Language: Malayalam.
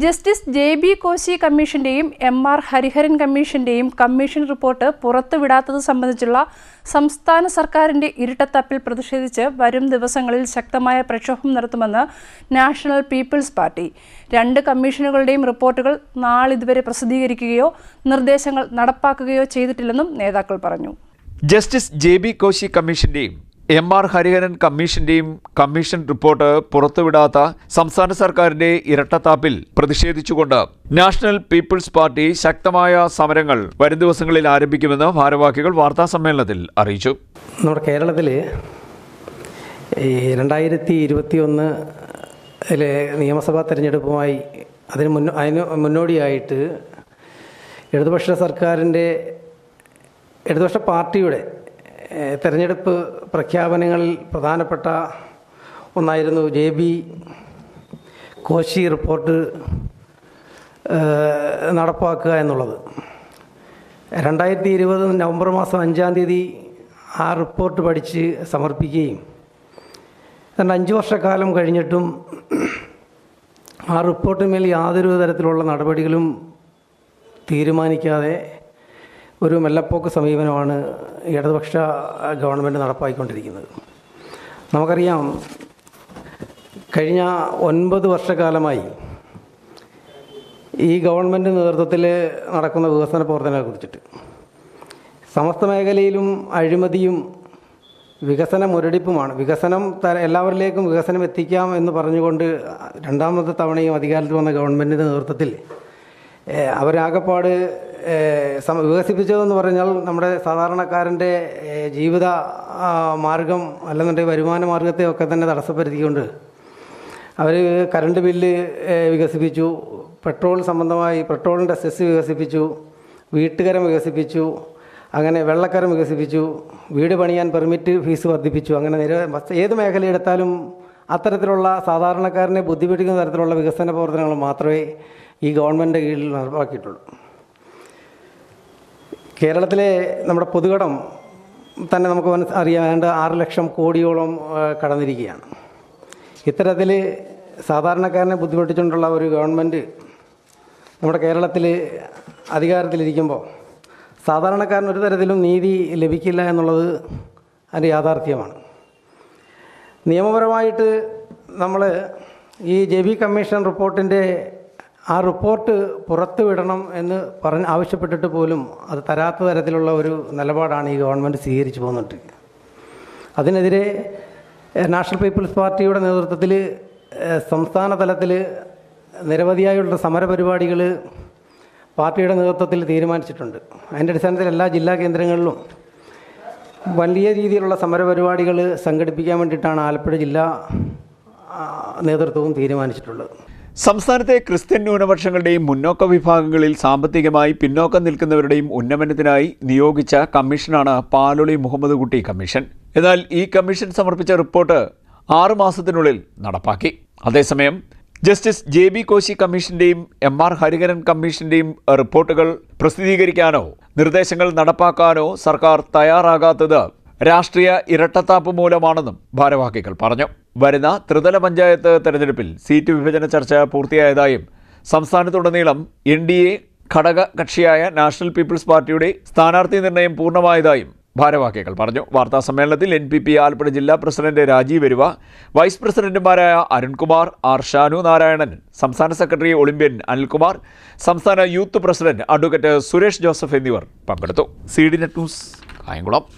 ജസ്റ്റിസ് ജെ ബി കോശി കമ്മീഷന്റെയും എം ആർ ഹരിഹരൻ കമ്മീഷന്റെയും കമ്മീഷൻ റിപ്പോർട്ട് പുറത്തുവിടാത്തത് സംബന്ധിച്ചുള്ള സംസ്ഥാന സർക്കാരിന്റെ ഇരുട്ടത്തപ്പിൽ പ്രതിഷേധിച്ച് വരും ദിവസങ്ങളിൽ ശക്തമായ പ്രക്ഷോഭം നടത്തുമെന്ന് നാഷണൽ പീപ്പിൾസ് പാർട്ടി. രണ്ട് കമ്മീഷനുകളുടെയും റിപ്പോർട്ടുകൾ നാളിതുവരെ പ്രസിദ്ധീകരിക്കുകയോ നിർദ്ദേശങ്ങൾ നടപ്പാക്കുകയോ ചെയ്തിട്ടില്ലെന്നും നേതാക്കൾ പറഞ്ഞു. ജസ്റ്റിസ് ജെ ബി കോശി കമ്മീഷന്റെയും എം ആർ ഹരിഹരൻ കമ്മീഷന്റെയും കമ്മീഷൻ റിപ്പോർട്ട് പുറത്തുവിടാത്ത സംസ്ഥാന സർക്കാരിന്റെ ഇരട്ടത്താപ്പിൽ പ്രതിഷേധിച്ചുകൊണ്ട് നാഷണൽ പീപ്പിൾസ് പാർട്ടി ശക്തമായ സമരങ്ങൾ വരും ദിവസങ്ങളിൽ ആരംഭിക്കുമെന്ന് ഭാരവാഹികൾ വാർത്താ സമ്മേളനത്തിൽ അറിയിച്ചു. നമ്മുടെ കേരളത്തിൽ രണ്ടായിരത്തി ഇരുപത്തി ഒന്നിലെ നിയമസഭാ തെരഞ്ഞെടുപ്പുമായി അതിന് മുന്നോ അതിന് മുന്നോടിയായിട്ട് ഇടതുപക്ഷ സർക്കാരിന്റെ ഇടതുപക്ഷ പാർട്ടിയുടെ തെരഞ്ഞെടുപ്പ് പ്രഖ്യാപനങ്ങളിൽ പ്രധാനപ്പെട്ട ഒന്നായിരുന്നു ജെ ബി കോശി റിപ്പോർട്ട് നടപ്പാക്കുക എന്നുള്ളത്. രണ്ടായിരത്തി ഇരുപത് നവംബർ മാസം അഞ്ചാം തീയതി ആ റിപ്പോർട്ട് പഠിച്ച് സമർപ്പിക്കുകയും. എന്നാൽ അഞ്ച് വർഷക്കാലം കഴിഞ്ഞിട്ടും ആ റിപ്പോർട്ടിന്മേൽ യാതൊരു തരത്തിലുള്ള നടപടികളും തീരുമാനിക്കാതെ ഒരു മെല്ലപ്പോക്ക് സമീപനമാണ് ഇടതുപക്ഷ ഗവൺമെന്റ് നടപ്പാക്കിക്കൊണ്ടിരിക്കുന്നത് നമുക്കറിയാം കഴിഞ്ഞ ഒൻപത് വർഷക്കാലമായി ഈ ഗവൺമെന്റ് നേതൃത്വത്തിൽ നടക്കുന്ന വികസന പ്രവർത്തനങ്ങളെ കുറിച്ചിട്ട്. സമസ്ത മേഖലയിലും അഴിമതിയും വികസന മുരടിപ്പുമാണ് വികസനം എല്ലാവരിലേക്കും വികസനം എത്തിക്കാം എന്ന് പറഞ്ഞുകൊണ്ട് രണ്ടാമത്തെ തവണയും അധികാരത്തിൽ വന്ന ഗവൺമെന്റിന്റെ നേതൃത്വത്തിൽ അവരാകെപ്പാട് വികസിപ്പിച്ചതെന്ന് പറഞ്ഞാൽ നമ്മുടെ സാധാരണക്കാരന്റെ ജീവിത മാർഗം അല്ലെന്നുണ്ടെങ്കിൽ വരുമാന മാർഗത്തെ ഒക്കെ തന്നെ തടസ്സപ്പെടുത്തിക്കൊണ്ട് അവർ കറണ്ട് ബില്ല് വികസിപ്പിച്ചു. പെട്രോൾ സംബന്ധമായി പെട്രോളിന്റെ സെസ് വികസിപ്പിച്ചു. വീട്ടുകരം വികസിപ്പിച്ചു. അങ്ങനെ വെള്ളക്കരം വികസിപ്പിച്ചു. വീട് പണിയാൻ പെർമിറ്റ് ഫീസ് വർദ്ധിപ്പിച്ചു. അങ്ങനെ നിരവധി ഏത് മേഖലയെടുത്താലും അത്തരത്തിലുള്ള സാധാരണക്കാരനെ ബുദ്ധിമുട്ടിക്കുന്ന തരത്തിലുള്ള വികസന പ്രവർത്തനങ്ങൾ മാത്രമേ ഈ ഗവൺമെന്റിന്റെ കീഴിൽ നടപ്പാക്കിയിട്ടുള്ളൂ. കേരളത്തിലെ നമ്മുടെ പൊതുകടം തന്നെ നമുക്ക് വേണ്ട ആറ് ലക്ഷം കോടിയോളം കടന്നിരിക്കുകയാണ്. ഇത്തരത്തിൽ സാധാരണക്കാരനെ ബുദ്ധിമുട്ടിച്ചുകൊണ്ടുള്ള ഒരു ഗവൺമെന്റ് നമ്മുടെ കേരളത്തിൽ അധികാരത്തിലിരിക്കുമ്പോൾ സാധാരണക്കാരന് ഒരു തരത്തിലും നീതി ലഭിക്കില്ല എന്നുള്ളത് അതിന്റെ യാഥാർത്ഥ്യമാണ്. നിയമപരമായിട്ട് നമ്മൾ ഈ ജെ ബി കമ്മീഷൻ റിപ്പോർട്ടിന്റെ ആ റിപ്പോർട്ട് പുറത്തുവിടണം എന്ന് പറഞ്ഞ് ആവശ്യപ്പെട്ടിട്ട് പോലും അത് തരാത്ത തരത്തിലുള്ള ഒരു നിലപാടാണ് ഈ ഗവൺമെന്റ് സ്വീകരിച്ചു പോകുന്നുണ്ട് അതിനെതിരെ നാഷണൽ പീപ്പിൾസ് പാർട്ടിയുടെ നേതൃത്വത്തിൽ സംസ്ഥാന തലത്തിൽ നിരവധിയായുള്ള സമരപരിപാടികൾ പാർട്ടിയുടെ നേതൃത്വത്തിൽ തീരുമാനിച്ചിട്ടുണ്ട്. അതിന്റെ അടിസ്ഥാനത്തിൽ എല്ലാ ജില്ലാ കേന്ദ്രങ്ങളിലും വലിയ രീതിയിലുള്ള സമരപരിപാടികൾ സംഘടിപ്പിക്കാൻ വേണ്ടിയിട്ടാണ് ആലപ്പുഴ ജില്ലാ നേതൃത്വവും തീരുമാനിച്ചിട്ടുള്ളത്. സംസ്ഥാനത്തെ ക്രിസ്ത്യൻ ന്യൂനപക്ഷങ്ങളുടെയും മുന്നോക്ക വിഭാഗങ്ങളിൽ സാമ്പത്തികമായി പിന്നോക്കം നിൽക്കുന്നവരുടെയും ഉന്നമനത്തിനായി നിയോഗിച്ച കമ്മീഷനാണ് പാലൊളി മുഹമ്മദ് കുട്ടി കമ്മീഷൻ. എന്നാൽ ഈ കമ്മീഷൻ സമർപ്പിച്ച റിപ്പോർട്ട് ആറു മാസത്തിനുള്ളിൽ നടപ്പാക്കി. അതേസമയം ജസ്റ്റിസ് ജെ ബി കോശി കമ്മീഷന്റെയും എം ആർ ഹരിഹരൻ കമ്മീഷന്റെയും റിപ്പോർട്ടുകൾ പ്രസിദ്ധീകരിക്കാനോ നിർദ്ദേശങ്ങൾ നടപ്പാക്കാനോ സർക്കാർ തയ്യാറാകാത്തത് രാഷ്ട്രീയ ഇരട്ടത്താപ്പ് മൂലമാണെന്നും ഭാരവാഹികൾ പറഞ്ഞു. വരുന്ന ത്രിതല പഞ്ചായത്ത് തെരഞ്ഞെടുപ്പിൽ സീറ്റ് വിഭജന ചർച്ച പൂർത്തിയായതായും സംസ്ഥാനത്തുടനീളം എൻ ഡി എ ഘടക കക്ഷിയായ നാഷണൽ പീപ്പിൾസ് പാർട്ടിയുടെ സ്ഥാനാർത്ഥി നിർണയം പൂർണമായതായും ഭാരവാഹികൾ പറഞ്ഞു. വാർത്താ സമ്മേളനത്തിൽ എൻ പി പി ആലപ്പുഴ ജില്ലാ പ്രസിഡന്റ് രാജീവ് വരുവ വൈസ് പ്രസിഡന്റുമാരായ അരുൺകുമാർ ആർ ഷാനു നാരായണൻ സംസ്ഥാന സെക്രട്ടറി ഒളിമ്പ്യൻ അനിൽകുമാർ സംസ്ഥാന youth president advocate Suresh Joseph എന്നിവർ പങ്കെടുത്തു. C D net news Kayamkulam.